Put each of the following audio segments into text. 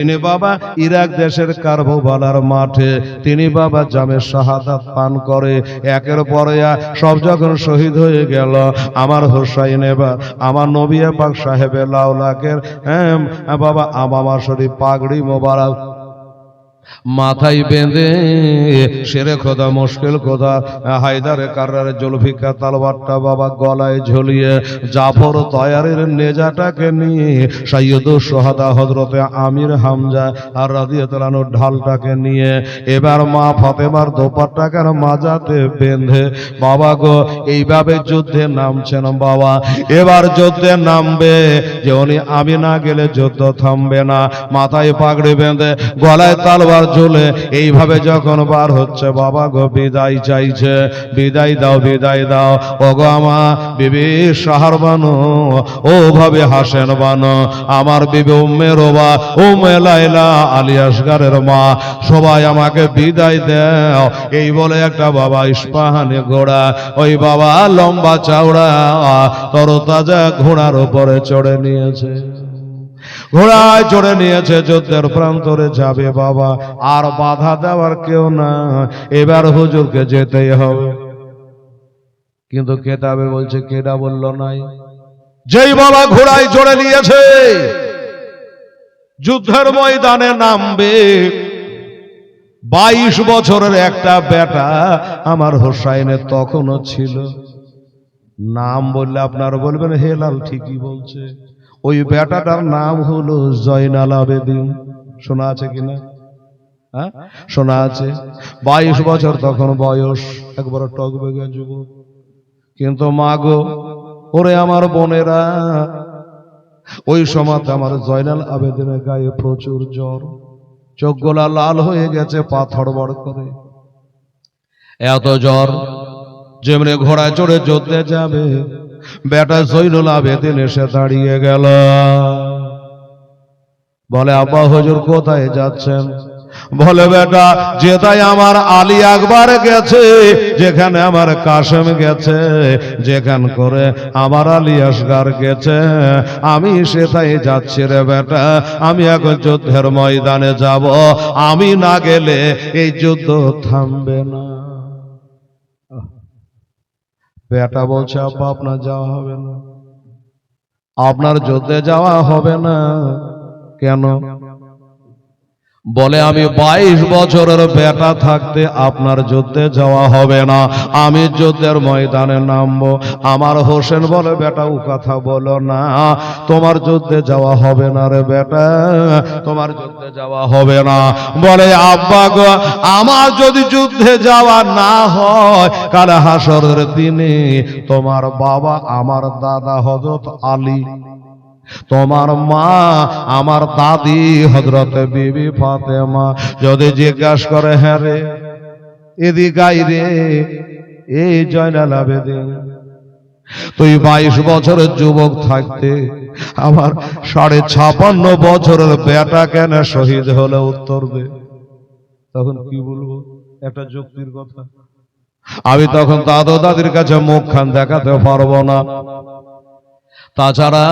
তিনি বাবা ইরাক দেশের কারবোবালার মাঠে তিনি বাবা জামের শাহাদাত পান করে। একের পরে সব যখন শহীদ হয়ে গেল আমার হোসাইন এবার আমার নবিয়া পাক সাহেবের লাউলাকের হ্যাঁ, বাবা আমামা শরীফ পাগড়ি মোবারক মাথায় বেঁধে, সেরে খোদা, মুশকিল খোদা, হায়দারে কার্রার জলফিকা তালবারটা বাবা গলায় ঝুলিয়ে, জাফর তয়ারের নেজাটাকে নিয়ে সৈয়দ সোহাদা হজরতে আমির হামজা আর রাজিয়া ঢালটাকে নিয়ে, এবার মা ফতেমার দোপারটাকে মাজাতে বেঁধে, বাবা গো, এইভাবে যুদ্ধে নামছেন বাবা, এবার যুদ্ধে নামবে, যে উনি আমি না গেলে যুদ্ধ থামবে না, মাথায় পাগড়ি বেঁধে, গলায় তালবার ঝুলে এইভাবে যখন বার হচ্ছে, বাবা গো, বিদায় চাইছে। বিদায় দাও বিদায় দাও। ও গো আমা, বিবি সাহার বানো ও ভাবে হাসেন বানো। আমার বিবি উম্মে রোবা, উম্মে লাইলা আলিয়াসগারের মা, সবাই আমাকে বিদায় দেও। এই বলে একটা বাবা ইস্পাহানি ঘোড়া, ওই বাবা লম্বা চাওড়া, তরতাজা ঘোড়ার উপরে চড়ে নিয়েছে। ঘোড়ায় চড়ে নিয়েছে যুদ্ধের প্রান্তরে যাবে বাবা, আর বাধা দেওয়ার কেউ না এবার হুজুরকে যেতেই হবে। কিন্তু কেতাবে বলছে, কেডা বলল নাই? যেই বাবা ঘোড়ায় চড়ে নিয়েছে, যুদ্ধের ময়দানে নামবে। বাইশ বছরের একটা বেটা আমার হোসাইনের তখনও ছিল। নাম বললে আপনার বলবেন, হেলাল ঠিকই বলছে। ওই বেটাটার নাম হলো জয়নাল আবেদিন শোনা আছে কিনা হ্যাঁ? শোনা আছে। বাইশ বছর তখন বয়স। একবার টক বেগে যুবক। কিন্তু মাগো ওরে আমার বোনেরা ওই সময় আমার জয়নাল আবেদিনের গায়ে প্রচুর জ্বর। চোখ গোলা লাল হয়ে গেছে পাথর বড় করে। এত জ্বর যেমনি ঘোড়ায় চড়ে যুদ্ধে যাবে বেটা জৈনুল আবেদিন এসে দাঁড়িয়ে গেল। বলে, আব্বা হুজুর কোথায় যাচ্ছেন? বলে, বেটা যেটাই আমার আলী আকবর গেছে, যেখানে আমার কাশেম গেছে, যেখান করে আমার আলী আসগার গেছে। আমি সেটাই যাচ্ছি রে বেটা, আমি এখন যুদ্ধের ময়দানে যাব, আমি না গেলে এই যুদ্ধ থামবে না। বেটা বলছে আপা আপনার যাওয়া হবে না। আপনার যুদ্ধে যাওয়া হবে না। কেন? বলে, আমি বাইশ বছরের বেটা থাকতে আপনার যুদ্ধে যাওয়া হবে না। আমি যুদ্ধের ময়দানে নামবো। আমার হোসেন বলে, বেটা, ও কথা বলো না। তোমার যুদ্ধে যাওয়া হবে না রে বেটা। তোমার যুদ্ধে যাওয়া হবে না। বলে, আব্বা গো, আমার যদি যুদ্ধে যাওয়া না হয়, কাল হাসরের দিনে তোমার বাবা, আমার দাদা হজরত আলী তোমার মা, আমার দাদি হজরত বিবি ফাতেমা, যদি জিজ্ঞাসা করে হ্যাঁ রে এদি গাই রে, এই জয়নাল আবেদিন তুই বাইশ বছরের যুবক থাকতে, আমার সাড়ে ছাপান্ন বছরের বেটা কেন শহীদ হলে উত্তর দে। তখন কি বলব? একটা যুক্তির কথা। আমি তখন দাদু দাদির কাছে মুখ খান দেখাতে পারব না। তাছাড়া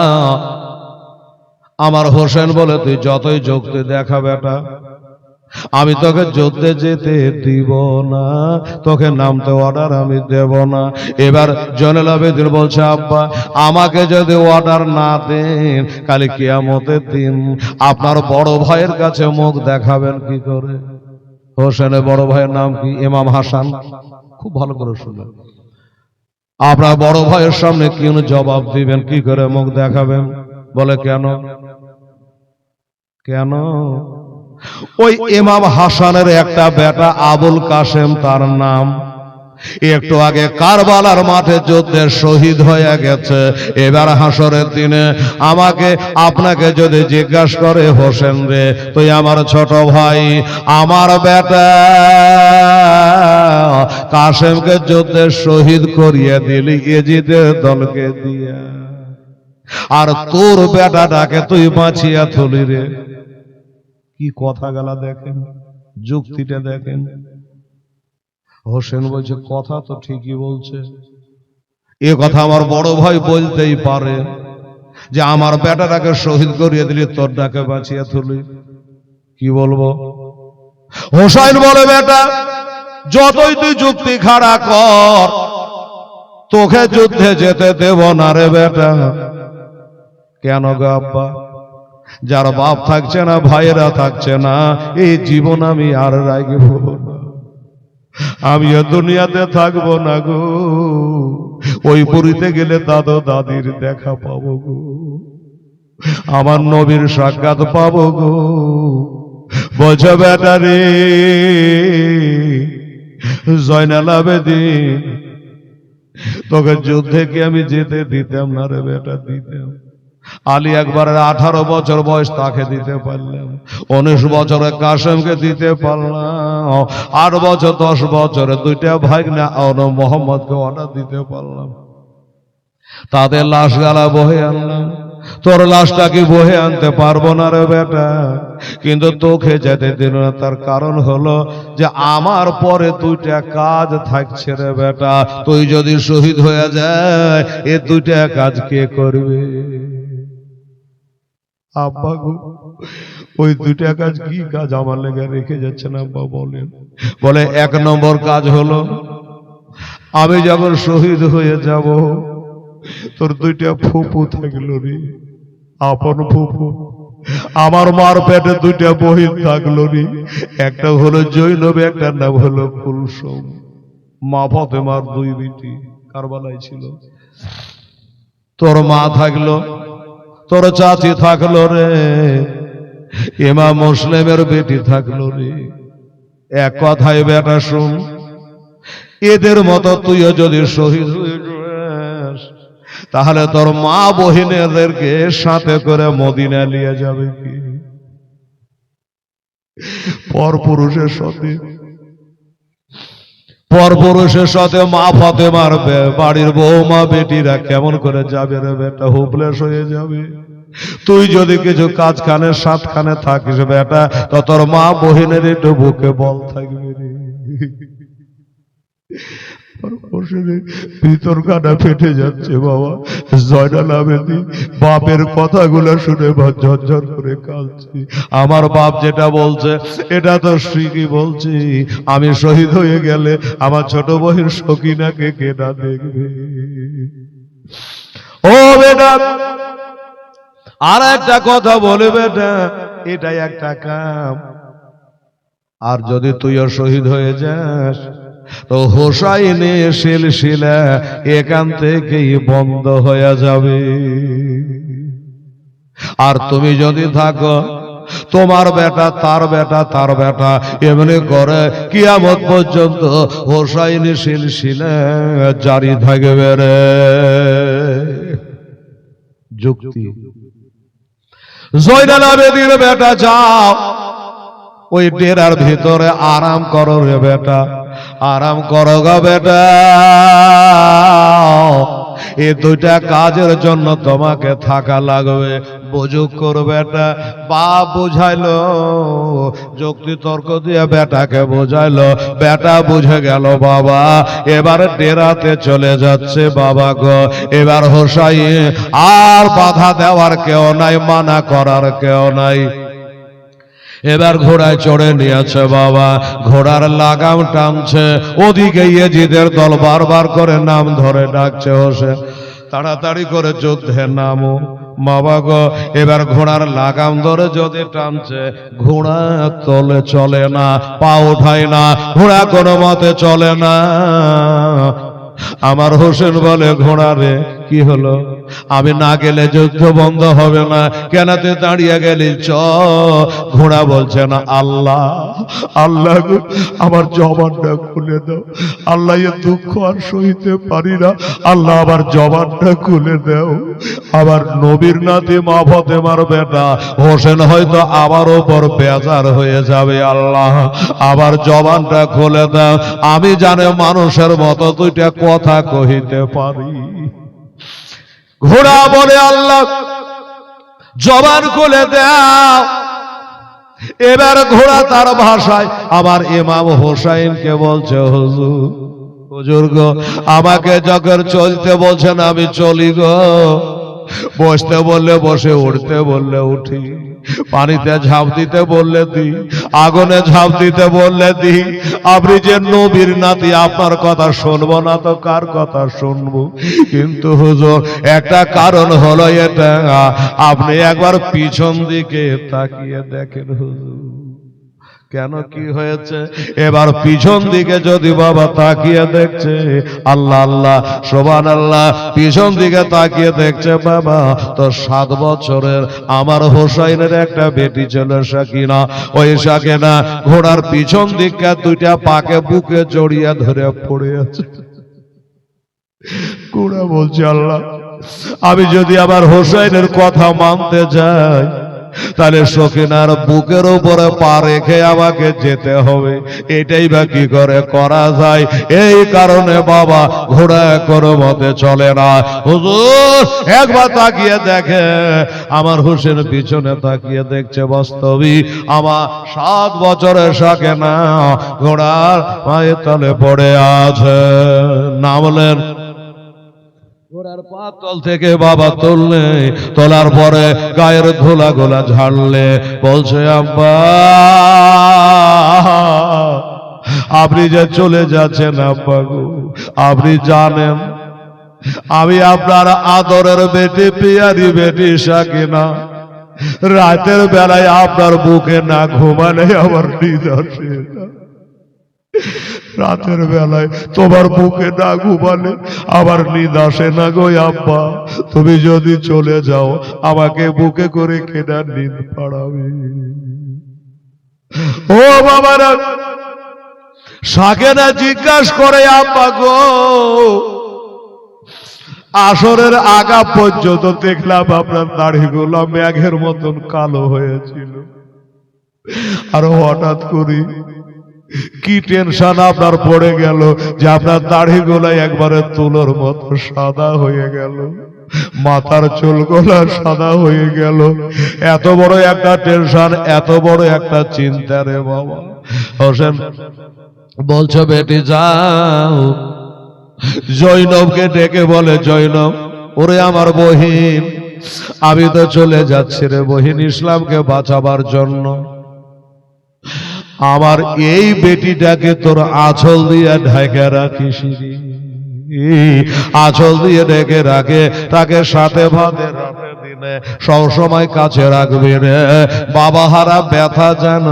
আমার হোসেন বলে, তুই যতই যুক্তি দেখা বেটা, আমি তোকে যুদ্ধে যেতে দিব না। তোকে নামতে অর্ডার আমি দেব না। এবার জনেল আবেদিন বলছে, আব্বা, আমাকে যদি অর্ডার না দেন, কালি কিয়ামতের দিন আপনার বড় ভাইয়ের কাছে মুখ দেখাবেন কি করে? হোসেনের বড় ভাইয়ের নাম কি? ইমাম হাসান? খুব ভালো করে শুনলেন। আপনার বড় ভাইয়ের সামনে কি জবাব দিবেন? কি করে মুখ দেখাবেন? বলে, কেন? কেন? ওই ইমাম হাসানের একটা বেটা আবুল কাসেম তার নাম। একটু আগে কারবালার মাঠে যুদ্ধে শহীদ হয়ে গেছে। এবার হাসরের দিনে আমাকে, আপনাকে যদি জিজ্ঞাসা করে, হোসেন রে, তুই আমার ছোট ভাই, আমার বেটা। কাসেমকে যুদ্ধে শহীদ করিয়ে দিলি এজিদের দলকে দিয়ে। আর তোর বেটাটাকে তুই বাঁচিয়া তুলি রে। কি কথা গেলা দেখেন, যুক্তিটা দেখেন। হোসেন বলছে, কথা তো ঠিকই বলছে। এ কথা আমার বড় ভাই বলতেই পারে যে, আমার বেটাটাকে শহীদ করিয়ে দিলি তোর ডাকে বাঁচিয়ে তুলি কি বলব? হোসাইন বলে, বেটা যতই তুই যুক্তি খাড়া কর, তোকে যুদ্ধে যেতে দেব না রে বেটা। কেন গো আব্বা? যার বাপ থাকছে না, ভাইয়েরা থাকছে না এই জীবন আমি আর রাগব না। আমি দুনিয়াতে থাকব না গো। ওই পুরীতে গেলে দাদু দাদির দেখা পাবো গো। আমার নবীর সাক্ষাৎ পাবো গো। বোঝো বেটা রে জয়নাল আবেদিন তোকে যুদ্ধে কি আমি যেতে দিতাম না রে বেটা, দিতাম। আলী একবারের আঠারো বছর বয়স তাকে দিতে পারলাম, উনিশ বছরে কাশেমকে দিতে পারলাম, আট বছর, দশ বছরে দুইটা ভাই না মোহাম্মদকে অর্ডার দিতে পারলাম। তাদের লাশ গালা বহে আনলাম। তোর লাশটাকে বহে আনতে পারব না রে বেটা? কিন্তু তোকে যেতে দিল না, তার কারণ হলো যে আমার পরে দুইটা কাজ থাকছে রে বেটা। তুই যদি শহীদ হয়ে যায়, এ দুইটা কাজ কে করবে? আব্বা গো, ওই দুইটা কাজ কি কাজ আমার লেগে রেখে যাচ্ছেন আব্বা বলেন। বলে, এক নম্বর কাজ হলো, আমি যখন শহীদ হয়ে যাব তোর দুইটা ফুপু থাকল রে। আপন ফুপু। আমার মার পেটে দুইটা বহিন থাকল রে। একটা হলো জৈনব, একটা নাম হলো কুলসম। মা ফতেমার দুই বিটি কারবালায় ছিল। তোর মা থাকল, তোর চাচি থাকল রে। এমা মুসলিমের বেটি থাকল রে। এক কথায় বেটা শুন এদের মতো তুইও যদি শহীদ হয়ে তাহলে তোর মা বহিনেদেরকে সাথে করে মদিনা নিয়ে যাবে কি? পর পুরুষের সাথে। পর পুরুষের সাথে মা ফতে মারবে বাড়ির বৌমা বেটিরা কেমন করে যাবে রে বেটা? হোপলেস হয়ে যাবে। তুই যদি কিছু কাজ খানে সাত খানে থাকিস বেটা, তো তোর মা বহিনের একটু বুকে বল থাকবে রে। ফেটে যাচ্ছে বাবা। আবেদি, বাপের কথাগুলো শুনে ঝরঝর করে কাঁদছি। আমার বাপ যেটা বলছে, এটা তো ঠিকই বলছি। আমি শহীদ হয়ে গেলে আমার ছোট বহির সকিনাকে কেনা দেখবে? ও বেটা, আর একটা কথা বলে বেটা, এটাই একটা কাম। আর যদি তুইও শহীদ হয়ে যাস তো হোসাইনে সিলসিলা এখান থেকেই বন্ধ হয়ে যাবে। আর তুমি যদি থাকো, তোমার বেটা, তার বেটা তার বেটা, এমনি করে কিয়ামত পর্যন্ত হোসাইনি সিলসিলা জারি থাকবে রে। যুক্তি। জয়নাল আবেদির বেটা, যাও। ওই ডেরার ভিতরে আরাম করো রে বেটা আরাম করো গো বেটা। এই দুইটা কাজের জন্য তোমাকে থাকা লাগবে বুঝুক করো বেটা। বাপ বুঝাইলো যুক্তি তর্ক দিয়ে বেটাকে বুঝাইলো বেটা বুঝে গেল বাবা এবার ডেরাতে চলে যাচ্ছে বাবা গো। এবার হোসাই আর বাধা দেওয়ার কেউ নাই মানা করার কেউ নাই। এবার ঘোড়ায় চড়ে নিয়েছে বাবা। ঘোড়ার লাগাম টানছে। ওদিকে ইয়েজিদের দল বারবার করে নাম ধরে ডাকছে হোসেন তাড়াতাড়ি করে যুদ্ধে নামো। বাবা গো, এবার ঘোড়ার লাগাম ধরে যদি টানছে, ঘোড়া তলে চলে না, পা ওঠায় না, ঘোড়া কোনো মতে চলে না। আমার হোসেন বলে, ঘোড়া রে কি হলো? আমি না গেলে যুদ্ধ বন্ধ হবে না। কেন তুই দাঁড়িয়ে গেলি? চ। ঘোড়া বলছে, না, আল্লাহ আল্লাহ আমার জবানটা খুলে দাও। আল্লাহ দুঃখ আর সইতে পারি না। আল্লাহ আবার জবানটা খুলে দাও। আবার নবীর নাতি মা ফতেমার বেটা হোসেন হয়তো আবার ওপর বেজার হয়ে যাবে, আল্লাহ। আবার জবানটা খুলে দাও। আমি জানে মানুষের মতো দুইটা কথা কহিতে পারি। ঘোড়া বলে আল্লাহ, জবান খুলে দেও। এবার ঘোড়া তার ভাষায়, আমার ইমাম হোসাইনকে বলছে, হুজুর হুজুর গো, আমাকে যখন চলতে বলছেন, আমি চলি গো। বসতে বললে বসে, উঠতে বললে উঠি। পানিতে ঝাঁপ দিতে বললে দি, আগুনে ঝাঁপ দিতে বললে দি। আপনি যে নবীর নাতি, আপনার কথা শুনব না তো কার কথা শুনব? কিন্তু হুজুর, একটা কারণ হলো এটা। আপনি একবার পিছন দিকে তাকিয়ে দেখেন হুজুর। কেন কি হয়েছে? এবার পিছন দিকে যদি বাবা তাকিয়ে দেখছে আল্লাহ আল্লাহ সোবান আল্লাহ পিছন দিকে তাকিয়ে দেখছে বাবা তো সাত বছরের আমার হোসাইনের একটা বেটি ছিল সাকিনা। ওই সাকিনা ঘোড়ার পিছন দিকে দুইটা পাকে বুকে জড়িয়ে ধরে পড়ে আছে। কুড়া বলছে আল্লাহ আমি যদি আবার হোসাইনের কথা মানতে যাই তাহলে সখিনার বুকের উপরে পা রেখে আমাকে যেতে হবে। এটাই বা কি করে করা যায়? এই কারণে বাবা ঘোড়া কোনো মতে চলে না। হুজুর, একবার তাকিয়ে দেখে। আমার হোসেন পিছনে তাকিয়ে দেখছে বাস্তবী। আমার সাত বছরের সাকে না ঘোড়ার মায়ের তলে পড়ে আছে। নামলেন ঘোড়ার পাতল থেকে বাবা তুললে, তোলার পরে গায়ের ধুলা গোলা ঝাড়লে, বলছে, আব্বা, আপনি যে চলে যাচ্ছেন, আব্বা গো, আপনি জানেন, আমি আপনার আদরের বেটি, পিয়ারি বেটি সাকিনা রাতের বেলায় আপনার বুকে না ঘুমালে আমার নিদর্শে রাতের বেলায় তোমার বুকে না ঘুমালে আবার নিদ আসে না গো আব্বা। তুমি যদি চলে যাও, আমাকে বুকে করে কেনার নিদ পাড়াবে। ও বাবারা সাকেনা জিজ্ঞাসা করে আব্বা গো, আসরের আগা পর্যন্ত দেখলাম আপনার দাড়িগুলো মেঘের মতন কালো হয়েছিল। আর হঠাৎ করি কি টেনশন আপনার পড়ে গেল যে আপনার দাড়িগুলো একবারে তুলোর মতো সাদা হয়ে গেল? মাথার চুলগুলা সাদা হয়ে গেল। এত বড় একটা টেনশন এত বড় একটা চিন্তা রে বাবা। হোসেন, বলছো বেটি, যাও। জৈনবকে ডেকে বলে, জৈনব, ওরে আমার বহিন, আমি তো চলে যাচ্ছি রে বহিন ইসলামকে বাঁচাবার জন্য। আমার এই বেটিটাকে তোর আঁচল দিয়ে ঢেকে রাখিস। আঁচল দিয়ে ডেকে রাখে, তাকে সাথে ভাতে রাতে দিনে, সবসময় কাছে রাখবি রে। বাবা হারা ব্যথা যেন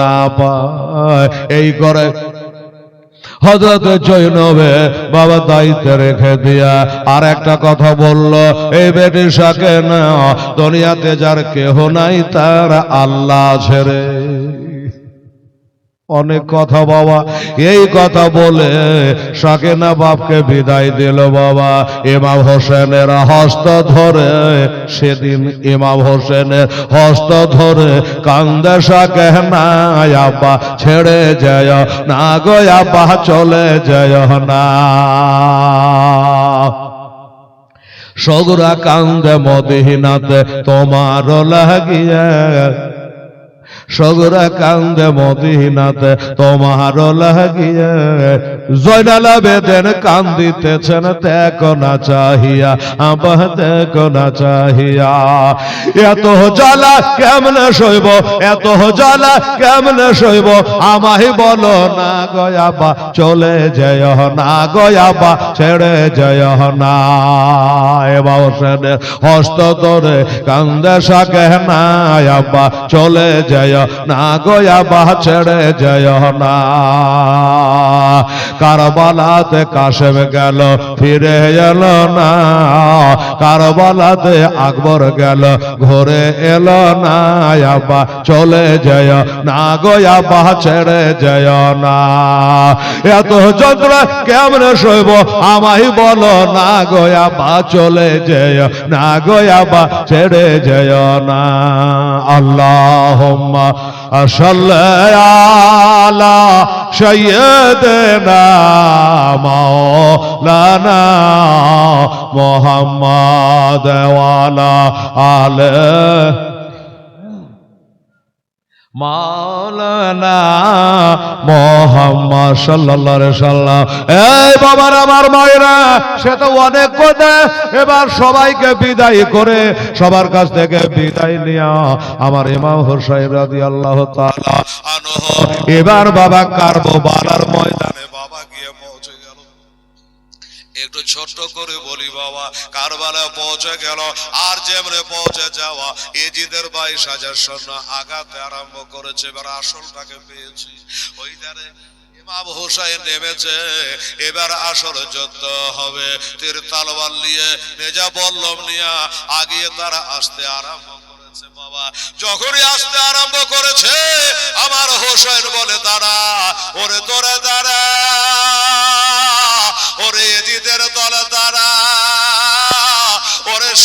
না পায়। এই করে হজরত জৈনবে বাবা দায়িত্বে রেখে দিয়া আর একটা কথা বলল এই বেটি সাকে না দুনিয়াতে যার কেহ নাই, তার আল্লাহ ছেড়ে অনেক কথা বাবা। এই কথা বলে সাকেনা বাপকে বিদায় দিল বাবা। ইমাম হোসেনের হস্ত ধরে সেদিন ইমাম হোসেনের হস্ত ধরে কান্দে সাকে, না আব্বা, ছেড়ে যায় না গো আব্বা, চলে যায় না। সগুরা কান্দে মদিনাতে তোমার লাগিয়া সগরা কান্দে মদিনাতে তোমার লাগিয়ে। জয়নালা বেদেন কান্দিতেছেন দেখো না চাহিয়া, আবাহ দেখো না চাহিয়া। এত জ্বালা কেমনে সইব, এত জ্বালা কেমনে সইব? আমাই বলো না গয়াবা চলে যায় না গয়াবা ছেড়ে যায় না। এবার হস্ত ধরে কান্দে সাকে না আব্বা, চলে যায় না গয়া বা ছেড়ে যায় না। কারবালাতে কাশেম গেল, ফিরে এলো না। কারবালাতে আকবর গেল, ঘরে এলো না। আবা চলে যায় না গো বা ছেড়ে যায় না। এত যন্ত্রণা কেমন শৈব আমাই বলো না গো বা চলে যায় না গো বা ছেড়ে যায় না। আল্লাহ আসাল্লা সৈয়দ না মোহাম্মদ আলে। মাওলানা মোহাম্মদ সাল্লাল্লাহু সাল্লাম এই বাবার আমার মায়েরা, সে তো অনেক কথা। এবার সবাইকে বিদায় করে সবার কাছ থেকে বিদায় নিয়া আমার ইমাম হোসাইব রাদিয়াল্লাহু তাআলা আনহু। এবার বাবা কারবো বালার ময়দানে। একটু ছোট্ট করে বলি বাবা কারবালা পৌঁছে গেল, আর যেমনে পৌঁছে যাওয়া, এজিদের বাইশ হাজার সৈন্য আঘাতে আরম্ভ করেছে, এবার আসলটাকে পেয়েছি। ওই ধারে ইমাম হোসাইন নেমেছে, এবার আসল যুদ্ধ হবে। তীর তালবাল নিয়ে মেজা বল্লম নিয়ে আগিয়ে তারা আসতে আরম্ভ করেছে, বাবা। যখনই আসতে আরম্ভ করেছে, আমার হোসেন বলে, দাঁড়া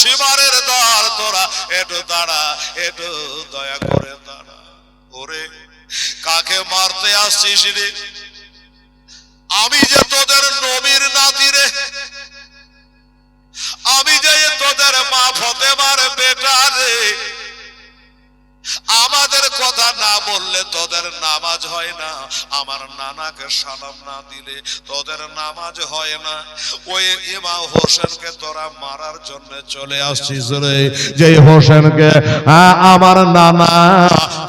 সীমারের দল তোরা একটু দাঁড়া একটু দয়া করে দাঁড়া। ওরে, কাকে মারতে আসছিস রে? আমি যে তোদের নবীর নাতি রে। আমি যে তোদের মা ফতেমার বেটা রে। আমাদের কথা না বললে তোদের নামাজ হয় না। আমার নানাকে সালাম না দিলে তোদের নামাজ হয় না। ওই ইমাম হোসেনকে তোরা মারার জন্য চলে আসছিস রে। যে হোসেনকে আমার নানা,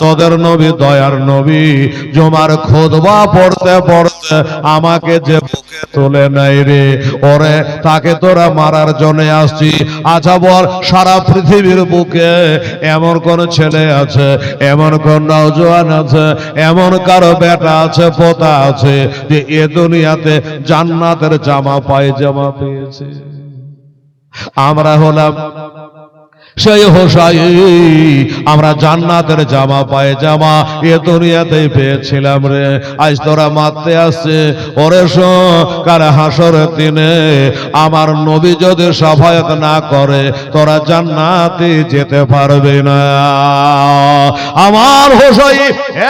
তোদের নবী, দয়ার নবী, জমার খোদবা পড়তে পড়তে আমাকে যে বুকে তুলে নাই রে, ওরে তাকে তোরা মারার জন্য আসছি। আচ্ছা বল, সারা পৃথিবীর বুকে এমন কোন ছেলে আছে, এমন কোন নওজোয়ান আছে, এমন কারও বেটা আছে, পোতা আছে, যে এ দুনিয়াতে জান্নাতের জামা পায়জামা পেয়েছে? আমরা হলাম সেই হোসাই, আমরা জান্নাতের জামা পায়ে জামা এ দুনিয়াতেই পেয়েছিলাম রে। আজ তোরা মারতে আসছে। ওরে কার হাসরের দিনে আমার নবী যদি সফায়ত না করে, তোরা জান্নাতে যেতে পারবে না। আমার হোসাই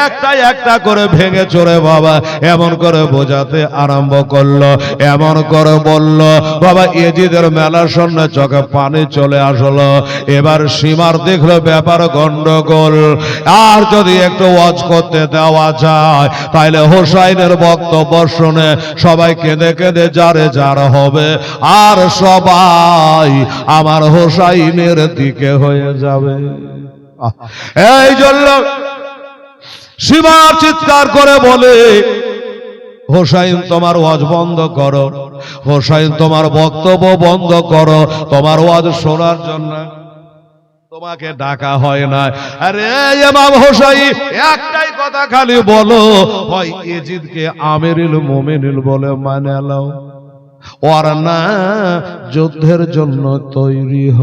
একটা একটা করে ভেঙে চড়ে বাবা, এমন করে বোঝাতে আরম্ভ করল, এমন করে বলল, বাবা, এজিদের মেলার সামনে চোখে পানি চলে আসলো। এবার সীমার দেখল ব্যাপার গন্ডগোল। আর যদি একটু ওয়াজ করতে দেওয়া যায় তাহলে হোসাইনের বক্তব্য শুনে সবাই কেঁদে কেঁদে যারে যার হবে। আর সবাই আমার হোসাইনের দিকে হয়ে যাবে। এই জন্য সীমার চিৎকার করে বলে, হোসাইন তোমার ওয়াজ বন্ধ করো। হোসাইন তোমার বক্তব্য বন্ধ করো। তোমার ওয়াজ শোনার জন্য তোমাকে ডাকা হয় না। আরে ইমাম হোসাই একটাই কথা খালি বলো। হয় এজিদকে আমিরুল মুমিনুল বলে মানে নাও। ওর না যুদ্ধের জন্য তৈরি হ।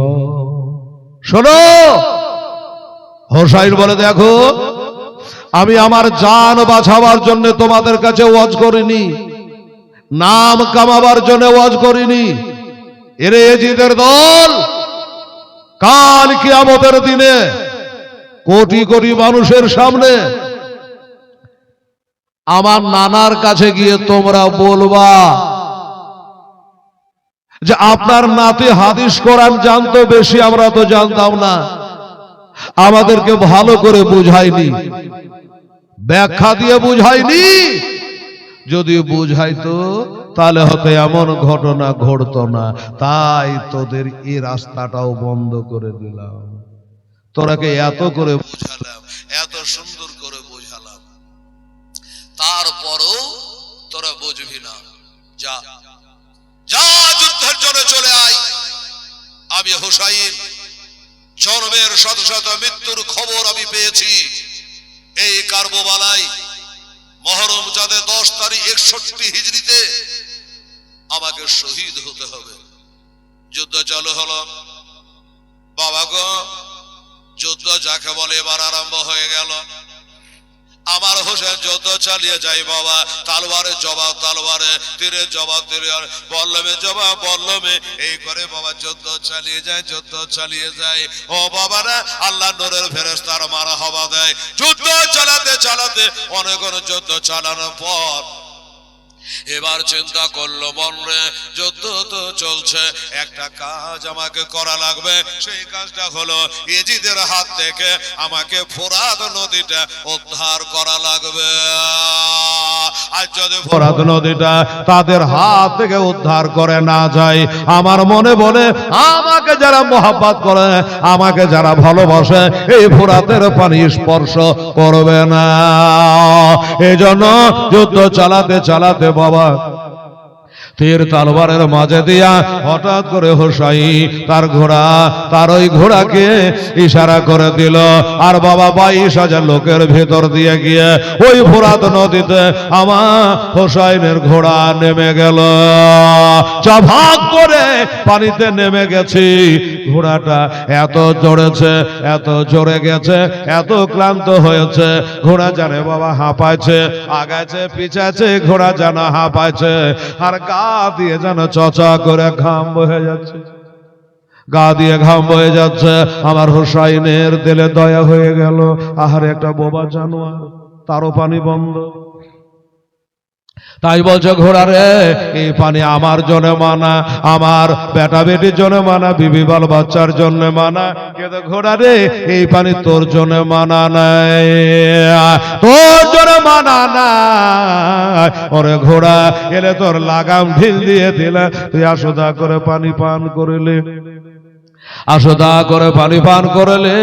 শোনো হোসাইন বলে দেখো আমি আমার জান বাঁচাবার জন্য তোমাদের কাছে ওয়াজ করিনি। নাম কামাবার জন্য ওয়াজ করিনি। এরে এজিদের দল কাল কিয়ামতের দিনে কোটি কোটি মানুষের সামনে আমার নানার কাছে গিয়ে তোমরা বলবা যে আপনার নাতি হাদিস কোরআন জানতো, বেশি আমরা তো জানতাম না। আমাদেরকে ভালো করে বুঝায়নি। ব্যাখ্যা দিয়ে বুঝায়নি। যদি বুঝাইতো তাহলে হয়তো এমন ঘটনা ঘটতো না। তাই তোদের এই রাস্তাটাও বন্ধ করে দিলাম। তোরাকে এত করে বুঝালাম এত সুন্দর করে বুঝালাম। তারপরও তোরা বুঝবি না। যা যা যুদ্ধের জন্য চলে আয়। আমি হুসাইন জন্মের শত শত মৃত্যুর খবর আমি পেয়েছি। এই কার্বোবালাই মহরম যাদের দশ তারিখ একষট্টি হিজড়িতে, আমাকে শহীদ হতে হবে। যুদ্ধ চালু হলো। বাবা গো, যুদ্ধ যাকে বলে এবার আরম্ভ হয়ে গেল। আমার হোসেন যুদ্ধ চালিয়ে যাই বাবা তালবারে জবাব তালবারে তীরে জবাব, তীরে বললমে জবাব, বল্লমে। এই করে বাবা যুদ্ধ চালিয়ে যায় যুদ্ধ চালিয়ে যায়। ও বাবারা, আল্লাহ নূরের ফেরেস্তার মারা হবা দেয়। যুদ্ধ চালাতে চালাতে অনেক যুদ্ধ চালানোর পর এবার চিন্তা করল মনরে যুদ্ধ তো চলছে, একটা কাজ আমাকে করা লাগবে। সেই কাজটা হলো ইজিদের হাত থেকে আমাকে ফোরাত নদীটা উদ্ধার করা লাগবে। আর যদি ফোরাত নদীটা তাদের হাত থেকে উদ্ধার করে না যায়, আমার মনে বলে, আমাকে যারা মোহাব্বত করে, আমাকে যারা ভালোবাসে, এই ফোরাতের পানি স্পর্শ করবে না। এই জন্য যুদ্ধ চালাতে চালাতে বাবা। তীর তালবারের মাঝে দিয়া হঠাৎ করে হোসাই তার ঘোড়া, তার ওই ঘোড়াকে ইশারা করে দিল। আর বাবা বাইশ হাজার লোকের ভেতর দিয়ে গিয়ে ওই ফোরাত নদীতে আমার হোসাইনের ঘোড়া নেমে গেল। চাভাগ করে পানিতে নেমে গেছি। ঘোড়াটা এত জড়েছে, এত জড়ে গেছে, এত ক্লান্ত হয়েছে। ঘোড়া জানে বাবা হাঁপাইছে, আগাইছে পিছাছে ঘোড়া জানা হাঁপাইছে। আর গা দিয়ে যেন চচা করে ঘাম বয়ে যাচ্ছে। গা দিয়ে ঘাম বয়ে যাচ্ছে। আমার হুসাইনের দিলে দয়া হয়ে গেল। আহারে একটা বোবা জানোয়ার, তারও পানি বন্ধ। তাই বলছে ঘোড়া রে, এই পানি আমার জন্য মানা, আমার বেটা বেটির জন্য মানা, বিবি বাল বাচ্চার জন্য মানা। কিন্তু ঘোড়া রে, এই পানি তোর জন্য মানা নাই। তোর জন্য মানা নাই। ওরে ঘোড়া, এলে তোর লাগাম ঢিল দিয়ে দিলে, তুই আসোদা করে পানি পান করিলি। আসোদা করে পানি পান করলে,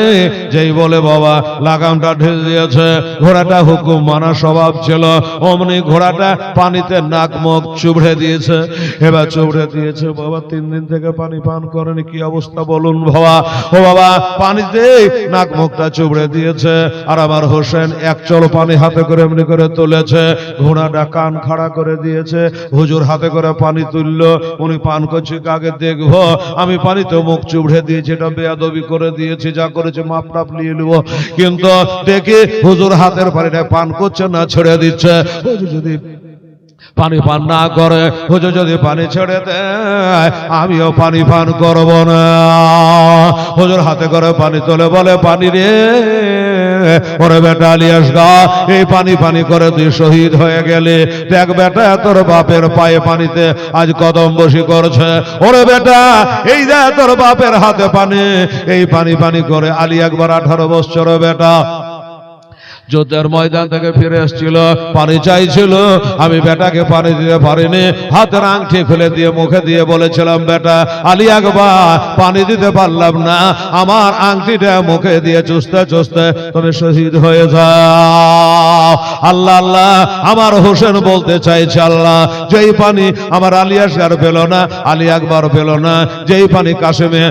যেই বলে, বাবা, লাগামটা ঢেল দিয়েছে। ঘোড়াটা হুকুম মানা স্বভাব ছিল। অমনি ঘোড়াটা পানিতে নাক মুখ চুবড়ে দিয়েছে। এবার চুবড়ে দিয়েছে, বাবা, তিন দিন থেকে পানি পান করেনি। কি অবস্থা বলুন, বাবা? ও, বাবা, পানিতে নাক মুখটা চুবড়ে দিয়েছে। আর আমার হোসেন এক চল পানি হাতে করে এমনি করে তুলেছে। ঘোড়াটা কান খাড়া করে দিয়েছে। হুজুর হাতে করে পানি তুললো। উনি পান করছে, কাকে দেখব? আমি পানিতে মুখ চুবড়ে দিয়েছি, এটা বেয়াদবি করে দিয়েছে, যা করেছে মাপ টাপ নিয়ে নেব। কিন্তু দেখি হুজুর হাতের পানিটা পান করছে না, ছেড়ে দিচ্ছে। যদি পানি পান না করে, হুজুর যদি পানি ছেড়ে দেয়, আমিও পানি পান করব না। হুজুর হাতে করে পানি তোলে বলে, পানি রে। ওরে বেটা আলিয়াস গা এই পানি পানি করে তুই শহীদ হয়ে গেলে। দেখ বেটা, তোর বাপের পায়ে পানিতে আজ কদম বসি করছে। ওরে বেটা, এই দেখ তোর বাপের হাতে পানি। এই পানি পানি করে আলী একবার আঠারো বছর বেটা। যুদ্ধের ময়দান থেকে ফিরে এসেছিল, পানি চাইছিল। আমি বেটাকে পানি দিতে পারিনি, হাতের আংটি ফেলে দিয়ে মুখে দিয়ে বলেছিলাম, বেটা, আলী আকবর, পানি দিতে পারলাম না। আমার আংটিটা মুখে দিয়ে চুষতে চুষতে তুমি শহীদ হয়ে যাও। আল্লাহ আল্লাহ, আমার হোসেন বলতে চাইছে, আল্লাহ, যেই পানি আমার আলী আসগার পেল না, আলী আকবর পেল না, যেই পানি কাশেমে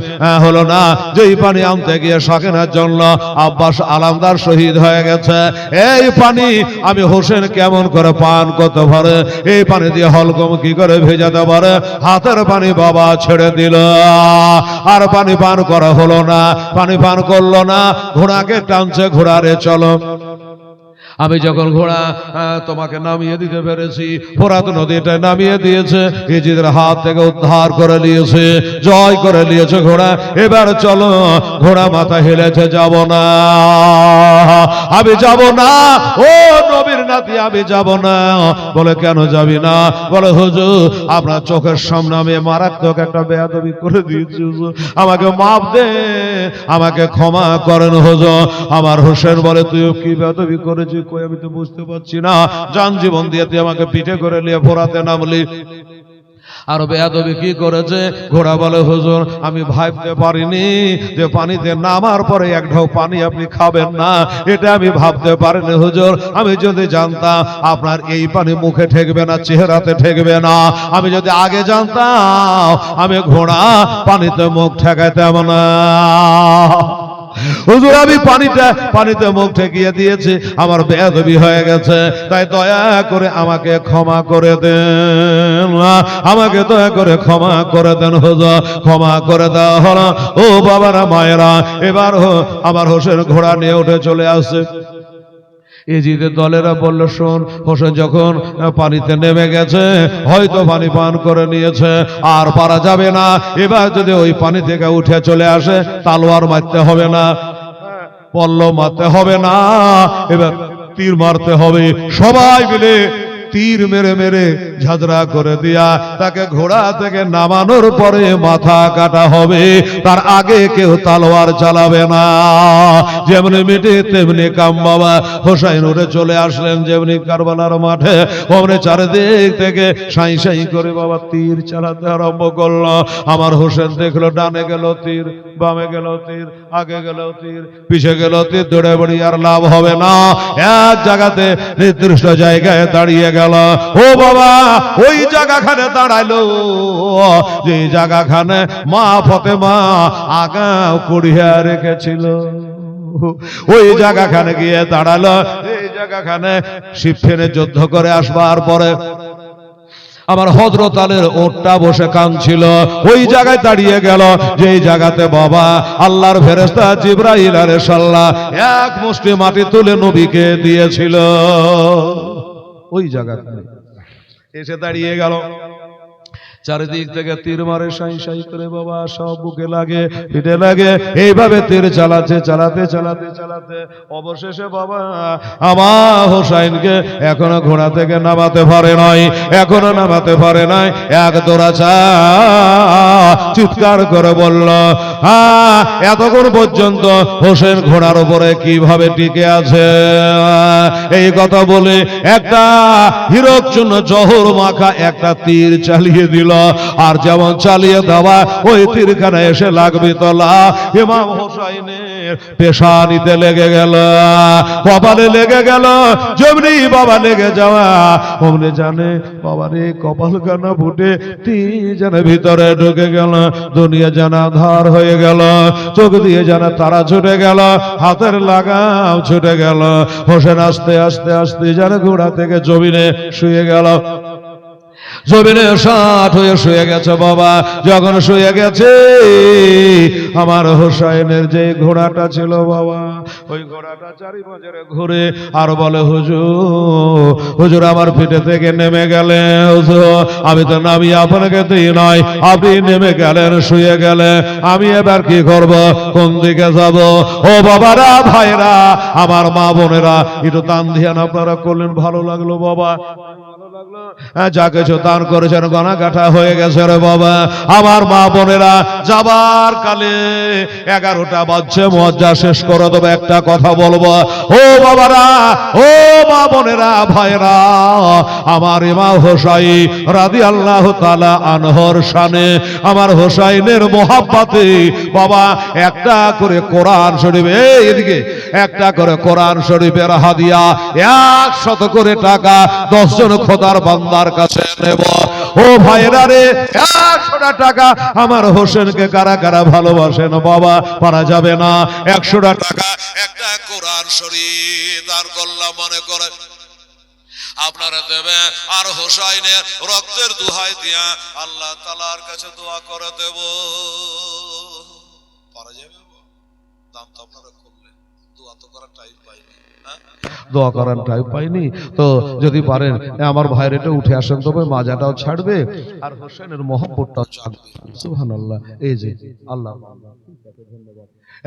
হলো না, যেই পানি আনতে গিয়ে শাকেনার জন্য আব্বাস আলামদার শহীদ হয়ে গেছে। এই পানি আমি হোসেন কেমন করে পান করতে পারে? এই পানি দিয়ে হলকম কি করে ভেজাতে পারে? হাতের পানি বাবা ছেড়ে দিল। আর পানি পান করা হলো না, পানি পান করল না, ঘোড়াকে টানছে, ঘোড়ারে চলো। আমি যখন ঘোড়া তোমাকে নামিয়ে দিতে পেরেছি ফোরাত নদীটা নামিয়ে দিয়েছে ইজিদের হাত থেকে উদ্ধার করে নিয়েছে জয় করে নিয়েছে ঘোড়া। এবার চলো ঘোড়া মাথা হেলেছে যাব না। আমি যাব না। ও নবীর নাতি, আমি যাব না। বলে, কেন যাবি না? বলে, হুজুর, আপনার চোখের সামনে আমি মারাত্মক একটা বেয়াদবি করে দিয়েছি আমাকে মাপ দে, আমাকে ক্ষমা করেন, হুজুর। আমার হোসেন বলে তুই কি বেয়াদবি করেছিস? কই, আমি তো বুঝতে পারছি না। জান জীবন দিয়ে তুই আমাকে পিঠে করে নিয়ে ফোরাতে নামলি। আর বেয়াদবি কি করেছে? ঘোড়া বলে, হুজুর, আমি ভাবতে পারিনি যে পানিতে নামার পরে এক ঢাউ পানি আপনি খাবেন না। এটা আমি ভাবতে পারিনি, হুজুর। আমি যদি জানতাম, আপনার এই পানি মুখে ঠেকবে না, চেহারাতে ঠেকবে না। আমি যদি আগে জানতাম, আমি ঘোড়া পানিতে মুখ ঠেকাইতাম না। হুজুর, আমি পানিটা পানিতে মুখ ঠেকিয়ে দিয়েছি, আমার বেদবি হয়ে গেছে। তাই দয়া করে আমাকে ক্ষমা করে দেন। আমাকে দয়া করে ক্ষমা করে দেন হুজুর, ক্ষমা করে দেওয়া হলো। ও বাবারা, মায়েরা, এবার আমার হোসেন ঘোড়া নিয়ে উঠে চলে আসছে। এজিদের দলেরা বলল, শোন, হোসেন যখন পানিতে নেমে গেছে, হয়তো পানি পান করে নিয়েছে, আর পারা যাবে না। এবার যদি ওই পানি থেকে উঠে চলে আসে, তালোয়ার মারতে হবে না, পল্ল মারতে হবে না, এবার তীর মারতে হবে। সবাই মিলে তীর মেরে মেরে ঝাঁঝরা করে দিয়া তাকে ঘোড়া থেকে নামানোর পরে মাথা কাটা হবে। তার আগে কেউ তালোয়ার চালাবে না। যেমনি মিটে তেমনি কাম বাবা। হোসাইন উঠে চলে আসলেন যেমনি কারবালার মাঠে। অমনি চারিদিক থেকে সাই সাই করে বাবা তীর চালাতে আরম্ভ করল। আমার হোসেন দেখল, ডানে গেল তীর। বামে গেল তীর, আগে গেল তীর, পিছে গেল তীর, দৌড়ে বড়ি আর লাভ হবে না। এক জায়গাতে নির্দিষ্ট জায়গায় দাঁড়িয়ে গেল। ও বাবা, ওই জায়গাখানে দাঁড়াইলো। যে জায়গাখানে মা ফতেমা আগা কুড়িয়া রেখেছিল। ওই জায়গাখানে গিয়ে দাঁড়াল। এই জায়গাখানে শিবসেনে যুদ্ধ করে আসবার পরে আমার হজরত আলের ওটটা বসে কাঁদছিল। ওই জায়গায় দাঁড়িয়ে গেল। যেই জায়গাতে বাবা, আল্লাহর ফেরেস্তা জিব্রাহিল আরে সাল্লাহ এক মুষ্টি মাটি তুলে নবীকে দিয়েছিল। ওই জায়গাতে এসে দাঁড়িয়ে গেল। চারিদিক থেকে তীর মারে সাই সাই করে বাবা সব বুকে লাগে পিঠে লাগে। এইভাবে তীর চালাতে চালাতে চালাতে চালাতে অবশেষে বাবা আমার হোসাইনকে এখনও ঘোড়া থেকে নামাতে পারে নাই এখনও নামাতে পারে নাই। এক দৌড়াচা চিৎকার করে বলল হ্যাঁ এতক্ষণ পর্যন্ত হোসেন ঘোড়ার উপরে কীভাবে টিকে আছে? এই কথা বলে একটা হিরক জন্য জহর মাখা একটা তীর চালিয়ে দিল। আর যেমন চালিয়ে দেওয়া, ওই তীরখানে এসে লাগবে তলা। ইমাম হোসাইনের পেশানিতে লেগে গেল। কপালে লেগে গেল। যেমনি বাবা লেগে যাওয়া, অমনি জানে বাবারে কপাল কানা ফুটে তি জানে ভিতরে ঢুকে গেল। দুনিয়া জানা ধার হয়ে গেল। চোখ দিয়ে জানা তারা ছুটে গেল। হাতের লাগাম ছুটে গেল। হোসেন আস্তে আস্তে আস্তে যেন ঘোড়া থেকে জমিনে শুয়ে গেল। জমিনে ষাট হয়ে শুয়ে গেছে বাবা। যখন শুয়ে গেছে, আমার হোসাইনের যে ঘোড়াটা ছিল বাবা, ওই ঘোড়াটা চারি বাজারে ঘুরে আর বলে, হুজুর হুজুর আমার পিঠে থেকে নেমে গেলে, হুজুর, আমি তো নামি আপনাকে দিই নয় আপনি নেমে গেলেন, শুয়ে গেলে। আমি এবার কি করব? কোন দিকে যাব? ও বাবারা, ভাইরা, আমার মা বোনেরা, একটু তান ধ্যান আপনারা করলেন, ভালো লাগল বাবা। যা কিছু দান করেছেন গনা কাটা হয়ে গেছে রে বাবা। আমার মা বোনেরা, যাবার কালে এগারোটা বাজছে, মজ্জা শেষ করে দেবো, একটা কথা বলব। ও বাবারা, ও মা বোনেরা ভাইরা আমার ইমা হোসাই রাদি আল্লাহ তালা আনহর শানে, আমার হোসাইনের মোহাব্বাতে, বাবা, একটা করে কোরআন শরীফ, এই এদিকে, একটা করে কোরআন শরীফের হাদিয়া, একশত করে টাকা, দশজন খোদার বান্দার কাছে নেব। ও ভাইরা রে একশোটা টাকা আমার হোসেনকে কারা কারা ভালোবাসেন বাবা? পারা যাবে না। একশোটা টাকা একটা কোরআন শরীফ দান করলাম মনে করে। আপনারা দেবে, আর হোসাইনের রক্তের দুহাই দিয়া আল্লাহ তালার কাছে দোয়া করে দেব পারা যাবে দাম তো আপনারা করলেন দোয়া তো করার টাইম পাইনি হ্যাঁ দোয়া করার টাইম পাইনি। তো যদি পারেন আমার ভাইয়ের এটা উঠে আসেন, তবে মাজাটাও ছাড়বে। আর হোসেনের মহব্বতটাও ছাড়বে। সুহান আল্লাহ এই যে, আল্লাহ।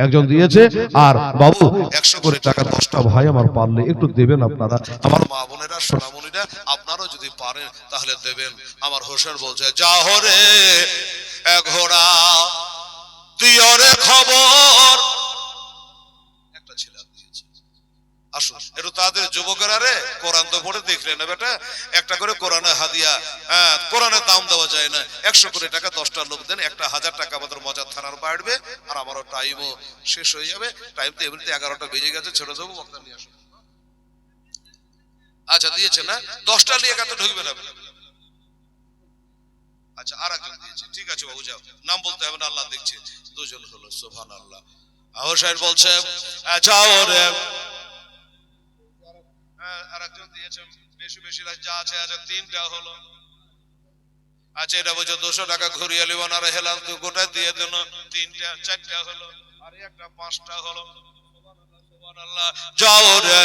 একজন দিয়েছে, আর বাবু, একশো করে টাকা, দশটা ভাই আমার পারলে একটু দেবেন আপনারা। আমার মা বোনেরা, সোনামণিরা, আপনারাও যদি পারেন, তাহলে দেবেন। আমার হোসেন বলছে যা হরে এ ঘোড়া দিয়রে খবর একটা ছেলে আর দিয়েছে আসুন। একটু তাদের যুবকেরা রে কোরআন তো পড়ে দেখলে না বেটা। একটা করে কোরআনে হাদিয়া হ্যাঁ কোরআনের দাম দেওয়া যায় না। একশো করে টাকা দশটা লোক দেন একটা হাজার টাকা আমাদের মজার থানার বাড়বে আর আমারও টাইমও শেষ হয়ে যাবে। টাইম তো এমনিতে এগারোটা বেজে গেছে ছেড়ে যাব বক্তা নিয়ে আসুন। আচ্ছা দিয়েছে না? দশটা নিয়ে একাতে ঢুকবে না আচ্ছা আর একজন দিয়েছে। ঠিক আছে বাবু যাও। নাম বলতে হবে না আল্লাহ দেখছে। দুজন হলো সোফান আল্লাহ হোসেন বলছে আহ, যাও রে। আর একজন দিয়েছে বেশি বেশি যা আছে আছে তিনটা হলো। আচ্ছা এটা বলছে দুশো টাকা ঘুরিয়ে লিব না হেলাল দু গোটা দিয়ে দিল তিনটা, চারটা হলো, আর একটা পাঁচটা হলো। যাও রে